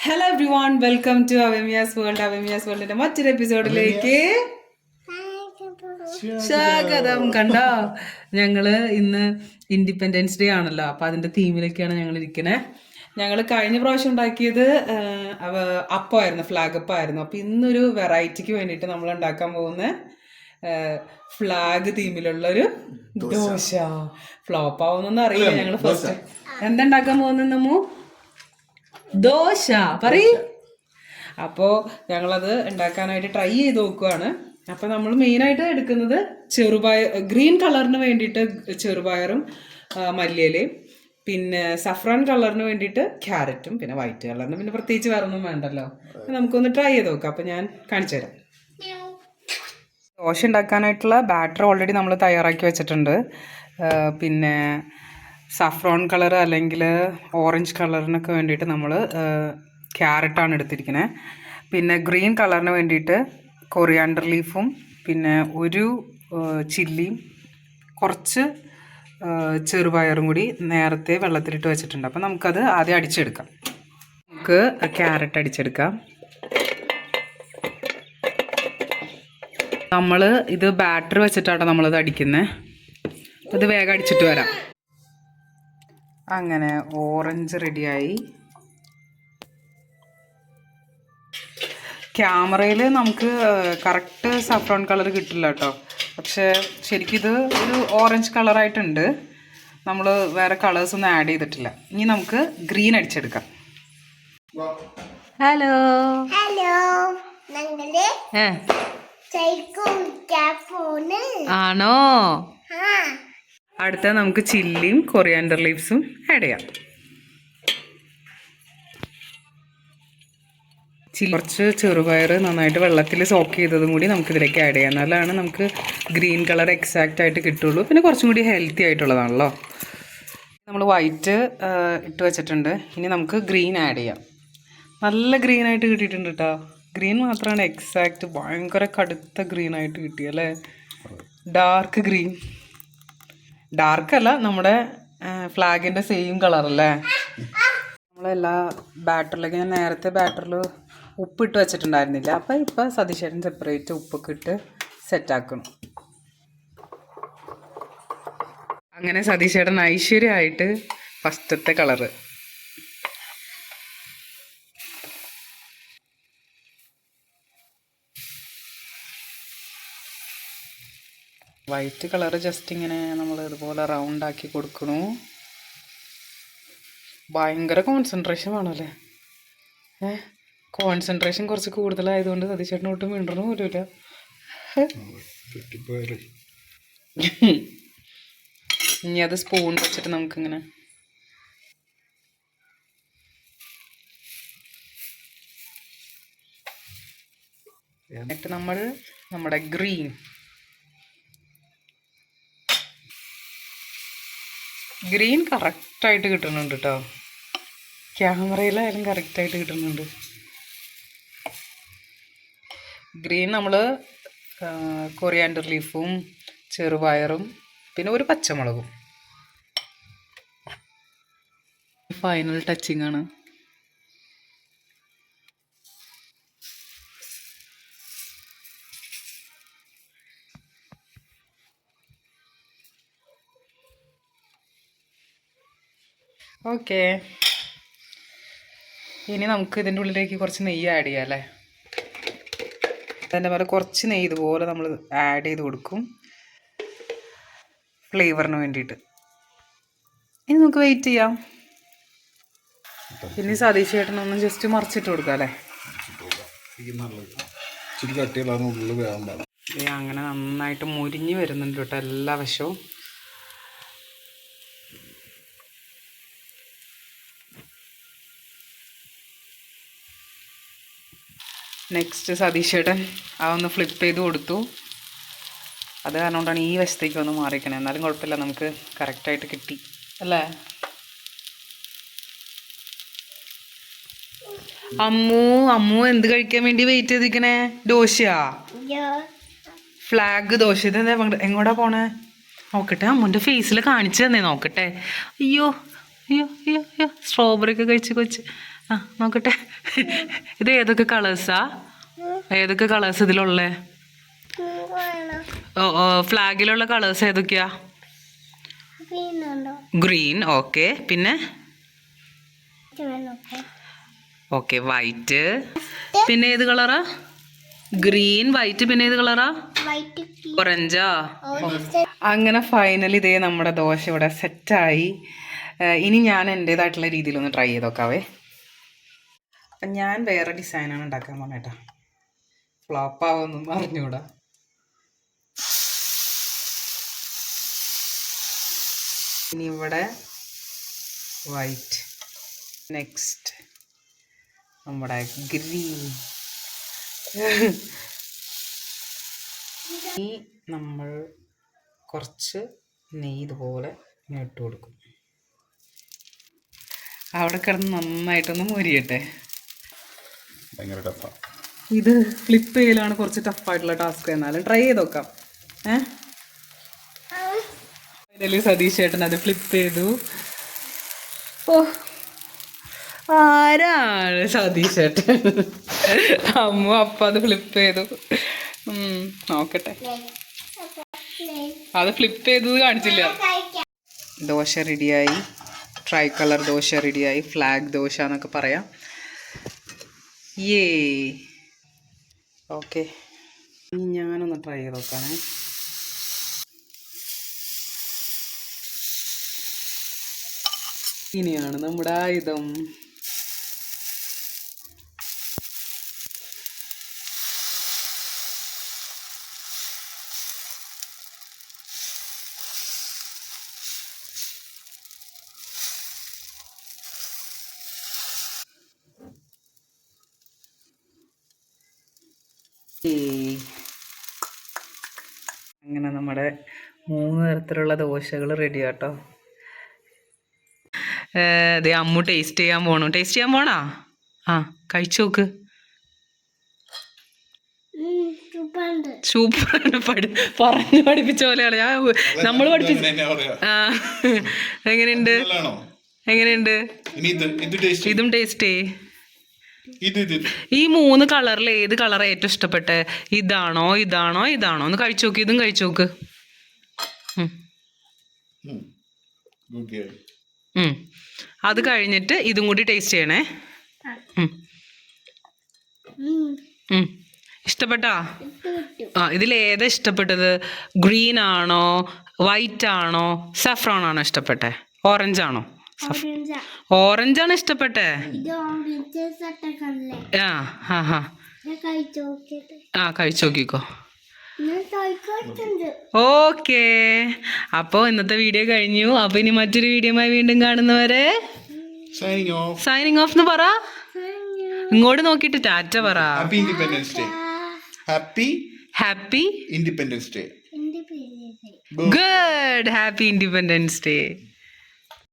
Hello everyone welcome to Avamiyas world Avamiyas വേൾഡിന്റെ മറ്റൊരു എപ്പിസോഡിലേക്ക് സ്വാഗതം. കണ്ടോ? ഞങ്ങൾ ഇന്ന് ഇൻഡിപെൻഡൻസ് ഡേ ആണല്ലോ അപ്പൊ അതിന്റെ തീമിലൊക്കെയാണ് ഞങ്ങൾ ഇരിക്കുന്നത് ഞങ്ങൾ കഴിഞ്ഞ പ്രാവശ്യം ഉണ്ടാക്കിയത് അപ്പമായിരുന്നു ഫ്ലാഗ് അപ്പമായിരുന്നു അപ്പൊ ഇന്നൊരു വെറൈറ്റിക്ക് വേണ്ടിയിട്ട് നമ്മൾ ഉണ്ടാക്കാൻ പോകുന്ന ഫ്ലാഗ് തീമിലുള്ള ഒരു ദോശ. ഫ്ലോപ്പ് ആവുന്നൊന്നും അറിയില്ല. ഞങ്ങൾ ഫസ്റ്റ് എന്താ ഉണ്ടാക്കാൻ പോകുന്നു നമ്മു? ദോശ. പറയ്. അപ്പോൾ ഞങ്ങളത് ഉണ്ടാക്കാനായിട്ട് ട്രൈ ചെയ്ത് നോക്കുവാണ്. അപ്പോൾ നമ്മൾ മെയിനായിട്ട് എടുക്കുന്നത് ചെറുപയർ ഗ്രീൻ കളറിന് വേണ്ടിയിട്ട് ചെറുപയറും മല്ലിയിലയും പിന്നെ സഫ്രാൻ കളറിന് വേണ്ടിയിട്ട് ക്യാരറ്റും പിന്നെ വൈറ്റ് കളറിന് പിന്നെ പ്രത്യേകിച്ച് വേറെ ഒന്നും വേണ്ടല്ലോ നമുക്കൊന്ന് ട്രൈ ചെയ്ത് നോക്കാം. അപ്പോൾ ഞാൻ കാണിച്ചു തരാം. ദോശ ഉണ്ടാക്കാനായിട്ടുള്ള ബാറ്റർ ഓൾറെഡി നമ്മൾ തയ്യാറാക്കി വെച്ചിട്ടുണ്ട്. പിന്നെ സഫ്രോൺ കളർ അല്ലെങ്കിൽ ഓറഞ്ച് കളറിനൊക്കെ വേണ്ടിയിട്ട് നമ്മൾ ക്യാരറ്റാണ് എടുത്തിരിക്കുന്നത് പിന്നെ ഗ്രീൻ കളറിന് വേണ്ടിയിട്ട് കൊറിയാണ്ടർ ലീഫും പിന്നെ ഒരു ചില്ലിയും കുറച്ച് ചെറുപയറും കൂടി നേരത്തെ വെള്ളത്തിലിട്ട് വെച്ചിട്ടുണ്ട്. അപ്പോൾ നമുക്കത് ആദ്യം അടിച്ചെടുക്കാം. നമുക്ക് ക്യാരറ്റ് അടിച്ചെടുക്കാം. നമ്മൾ ഇത് ബാറ്ററി വെച്ചിട്ടാണ് നമ്മളിത് അടിക്കുന്നത് ഇത് വേഗം അടിച്ചിട്ട് വരാം. അങ്ങനെ ഓറഞ്ച് റെഡിയായി. ക്യാമറയിൽ നമുക്ക് കറക്റ്റ് സഫ്രോൺ കളർ കിട്ടില്ല കേട്ടോ. പക്ഷേ ശരിക്കിത് ഇത് ഒരു ഓറഞ്ച് കളറായിട്ടുണ്ട് നമ്മൾ വേറെ കളേഴ്സ് ഒന്നും ആഡ് ചെയ്തിട്ടില്ല. ഇനി നമുക്ക് ഗ്രീൻ അടിച്ചെടുക്കാം. ഹലോ ഹലോ ആണോ? അടുത്ത നമുക്ക് ചില്ലിയും കൊറിയാൻഡർ ലീവ്സും ആഡ് ചെയ്യാം. കുറച്ച് ചെറുപയർ നന്നായിട്ട് വെള്ളത്തിൽ സോക്ക് ചെയ്തതും കൂടി നമുക്ക് ഇതിലേക്ക് ആഡ് ചെയ്യാം. എന്നാലാണ് നമുക്ക് ഗ്രീൻ കളർ എക്സാക്റ്റ് ആയിട്ട് കിട്ടുള്ളൂ. പിന്നെ കുറച്ചും കൂടി ഹെൽത്തി ആയിട്ടുള്ളതാണല്ലോ. നമ്മൾ വൈറ്റ് ഇട്ട് വെച്ചിട്ടുണ്ട്. ഇനി നമുക്ക് ഗ്രീൻ ആഡ് ചെയ്യാം. നല്ല ഗ്രീൻ ആയിട്ട് കിട്ടിയിട്ടുണ്ട് കേട്ടോ ഗ്രീൻ മാത്രമാണ് എക്സാക്റ്റ് ഭയങ്കര കടുത്ത ഗ്രീൻ ആയിട്ട് കിട്ടിയല്ലേ? ഡാർക്ക് ഗ്രീൻ ഡാർക്ക് അല്ല നമ്മുടെ ഫ്ലാഗിന്റെ സെയിം അല്ലേ? നമ്മളെല്ലാ ബാറ്ററിലേക്ക് ഞാൻ നേരത്തെ ബാറ്ററിൽ ഉപ്പിട്ട് വെച്ചിട്ടുണ്ടായിരുന്നില്ല. അപ്പം ഇപ്പം സതീശേട്ടൻ സെപ്പറേറ്റ് ഉപ്പൊക്കെ ഇട്ട് സെറ്റാക്കണം അങ്ങനെ സതീശേട്ടൻ ഐശ്വര്യമായിട്ട് ഫസ്റ്റത്തെ കളറ് വൈറ്റ് കളർ ജസ്റ്റ് ഇങ്ങനെ നമ്മൾ ഇതുപോലെ റൗണ്ട് ആക്കി കൊടുക്കണു ഭയങ്കര കോൺസെൻട്രേഷൻ വേണമല്ലേ ഏ? കോൺസെൻട്രേഷൻ കുറച്ച് കൂടുതലായതുകൊണ്ട് സതീശേട്ടൻ ഒട്ടും മിണ്ടണ പോലുമില്ല. ഇനി അത് സ്പൂൺ വെച്ചിട്ട് നമുക്കിങ്ങനെ എന്നിട്ട് നമ്മൾ നമ്മുടെ ഗ്രീൻ ഗ്രീൻ കറക്റ്റായിട്ട് കിട്ടുന്നുണ്ട് കേട്ടോ ക്യാമറയിലായാലും കറക്റ്റായിട്ട് കിട്ടുന്നുണ്ട്. ഗ്രീൻ നമ്മൾ കൊറിയാൻഡർ ലീഫും ചെറുപയറും പിന്നെ ഒരു പച്ചമുളകും. ഫൈനൽ ടച്ചിങ് ആണ്. ഓക്കെ. ഇനി നമുക്ക് ഇതിന്റെ ഉള്ളിലേക്ക് കുറച്ച് നെയ്യ് ആഡ് ചെയ്യാം അല്ലേ? അതിന്റെ മേലെ കുറച്ച് നെയ്യ് ഇതുപോലെ നമ്മൾ ആഡ് ചെയ്ത് കൊടുക്കും. ഫ്ലേവറിന് വേണ്ടിയിട്ട്. ഇനി നമുക്ക് വെയിറ്റ് ചെയ്യാം. ഇനി സതീഷ് ചേട്ടനൊന്ന് ജസ്റ്റ് മറിച്ചിട്ട് കൊടുക്കാം അല്ലേ? അങ്ങനെ നന്നായിട്ട് മുരിഞ്ഞ് വരുന്നുണ്ട് കേട്ടോ എല്ലാ വശവും. നെക്സ്റ്റ് സതീഷ് ചേട്ടൻ ആ ഒന്ന് ഫ്ലിപ്പ് ചെയ്ത് കൊടുത്തു. അത് കാരണം കൊണ്ടാണ് ഈ വശത്തേക്ക് ഒന്ന് മാറിക്കണേ എന്നാലും കുഴപ്പമില്ല നമുക്ക് കറക്റ്റായിട്ട് കിട്ടി. അല്ലേ? അമ്മു അമ്മു എന്ത് കഴിക്കാൻ വേണ്ടി വെയിറ്റ് ചെയ്തിരിക്കണേ? ദോശയാ? ഫ്ലാഗ് ദോശ ഇത് എങ്ങോട്ടാ പോണേ? നോക്കട്ടെ അമ്മുന്റെ ഫേസിൽ കാണിച്ചു തന്നെ നോക്കട്ടെ. അയ്യോ അയ്യോ അയ്യോ അയ്യോ. സ്ട്രോബെറി ഒക്കെ കഴിച്ച് കൊച്ച് ആ നോക്കട്ടെ. ഇത് ഏതൊക്കെ കളേഴ്സാ ഏതൊക്കെ കളേഴ്സ് ഇതിലുള്ളേ? ഓ ഓ ഫ്ലാഗിലുള്ള കളേഴ്സ് ഏതൊക്കെയാ? ഗ്രീൻ ഓക്കെ പിന്നെ? ഓക്കെ വൈറ്റ് പിന്നെ ഏത് കളറാ ഗ്രീൻ വൈറ്റ് പിന്നെ ഏത് കളറാ വൈറ്റ് ഓറഞ്ചാ അങ്ങനെ ഫൈനലി ഇതേ നമ്മുടെ ദോശ ഇവിടെ സെറ്റായി ഇനി ഞാൻ എന്റെതായിട്ടുള്ള രീതിയിലൊന്ന് ട്രൈ ചെയ്ത് നോക്കാവേ. അപ്പം ഞാൻ വേറെ ഡിസൈനാണ് ഉണ്ടാക്കാൻ പോണേട്ടാ ഫ്ലോപ്പാവൊന്നും അറിഞ്ഞൂടാ ഇനി ഇവിടെ വൈറ്റ് നെക്സ്റ്റ് നമ്മുടെ ഗ്രീൻ ഇനി നമ്മൾ കുറച്ച് നെയ്യ് ഇതുപോലെ ഇട്ട് കൊടുക്കും. അവിടെ കിടന്ന് നന്നായിട്ടൊന്ന് മൊരിയട്ടെ. ഭയങ്കര ടഫാണ് ഇത് ഫ്ലിപ്പ് ചെയ്യലാണ് കുറച്ച് ടഫായിട്ടുള്ള ടാസ്ക് എന്നാലും ട്രൈ ചെയ്ത് നോക്കാം. ഏഹ് ഫൈനലി സതീഷ് ചേട്ടൻ അത് ഫ്ലിപ്പ് ചെയ്തു. ഓ ആരാണ് സതീഷ് ചേട്ടൻ? അമ്മ അപ്പ അത് ഫ്ലിപ്പ് ചെയ്തു. നോക്കട്ടെ. അത് ഫ്ലിപ്പ് ചെയ്തത് കാണിച്ചില്ല. ദോശ റെഡിയായി ട്രൈ കളർ ദോശ റെഡിയായി ഫ്ലാഗ് ദോശ എന്നൊക്കെ പറയാം. ഏ ഓക്കെ. ഇനി ഞാനൊന്ന് ട്രൈ ചെയ്ത് നോക്കാനേ ഇനിയാണ് നമ്മുടെ ആയുധം. അങ്ങനെ നമ്മുടെ മൂന്ന് തരത്തിലുള്ള ദോശകൾ റെഡി ആട്ടോ അതെ അമ്മു ടേസ്റ്റ് ചെയ്യാൻ പോണു. ടേസ്റ്റ് ചെയ്യാൻ പോണാ? ആ കഴിച്ചു നോക്ക്. സൂപ്പറാണ്. പഠി പറഞ്ഞു പഠിപ്പിച്ച പോലെയാണ്. ഞാൻ നമ്മൾ പഠിപ്പിച്ച ആ എങ്ങനെയുണ്ട്? എങ്ങനെയുണ്ട്? ഇതും ടേസ്റ്റ് ചെയ്യേ. ടേസ്റ്റ് ഇതും ടേസ്റ്റ് ഇത് ഇത് ഇത് ഈ മൂന്ന് കളറിൽ ഏത് കളറാണ് ഏറ്റവും ഇഷ്ടപ്പെട്ടെ? ഇതാണോ ഇതാണോ ഇതാണോ? ഒന്ന് കഴിച്ചു നോക്ക് ഇതും കഴിച്ചു നോക്ക്. അത് കഴിഞ്ഞിട്ട് ഇതും കൂടി ടേസ്റ്റ് ചെയ്യണേ. ഇഷ്ടപ്പെട്ടാ? ആ ഇതിൽ ഏതാ ഇഷ്ടപ്പെട്ടത്? ഗ്രീൻ ആണോ വൈറ്റ് ആണോ സഫ്രോൺ ആണോ ഇഷ്ടപ്പെട്ടേ? ഓറഞ്ച് ആണോ? ഓറഞ്ച്. ആണ് ഇഷ്ടപ്പെട്ടേ? ആ ഹാ ഹാ. ഞാൻ കഴിച്ചു ആ കഴിച്ചു നോക്കിക്കോ. ഓക്കേ. അപ്പോൾ ഇന്നത്തെ വീഡിയോ കഴിഞ്ഞു. അപ്പോൾ ഇനി മറ്റൊരു വീഡിയോമായി വീണ്ടും കാണുന്നവരെ സൈനിങ് ഓഫ് സൈനിങ് ഓഫ് എന്ന് പറ. ഇങ്ങോട്ട് നോക്കിട്ട് ടാറ്റ പറ. Happy independence day happy happy independence day good happy independence day